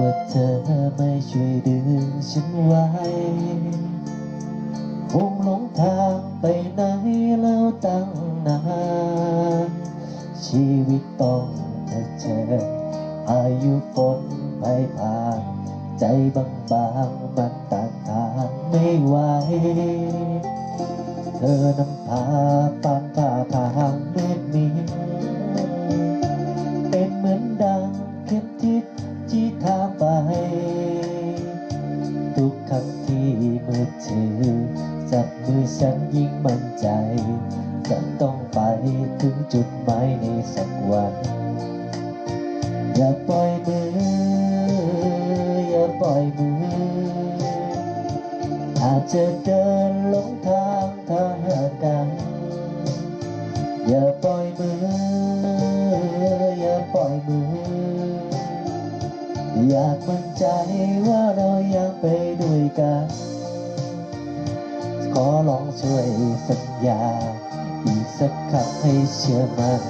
ว่าเธอไม่ช่วยดึงฉันไว้ คงหลงทางไปไหนแล้วตั้งนานชีวิตต้องเผชิญอายุฝนไปผ่านใจบางๆมันต้านทานไม่ไหวเธอนำพาปานผ่าทางเมืดมิดเป็นเหมือนดัง ครั้งที่มือถือจับมือฉันยิ่งมั่นใจจะต้องไปถึงจุดหมายในสักวัน อย่าปล่อยมือ อย่าปล่อยมือ อาจจะเดินหลงทางทางกัน อย่าปล่อยมือ อย่าปล่อยมือ อยากมั่นใจว่าเรายังไปด้วยกัน ขอลองช่วยสัญญา อีกสักครั้งให้เชื่อมัน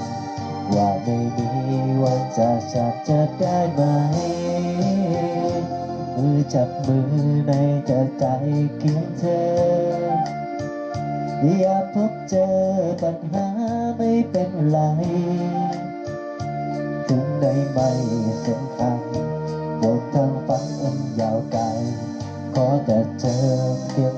ว่าไม่มีวันจะชัดจะได้ไหม มือจับมือในแต่ใจเพียงเธออย่าพบเจอปัญหาไม่เป็นไร ถึงได้ไม่สน ทางฝันอันยาวไกล ขอแต่เธอเพียง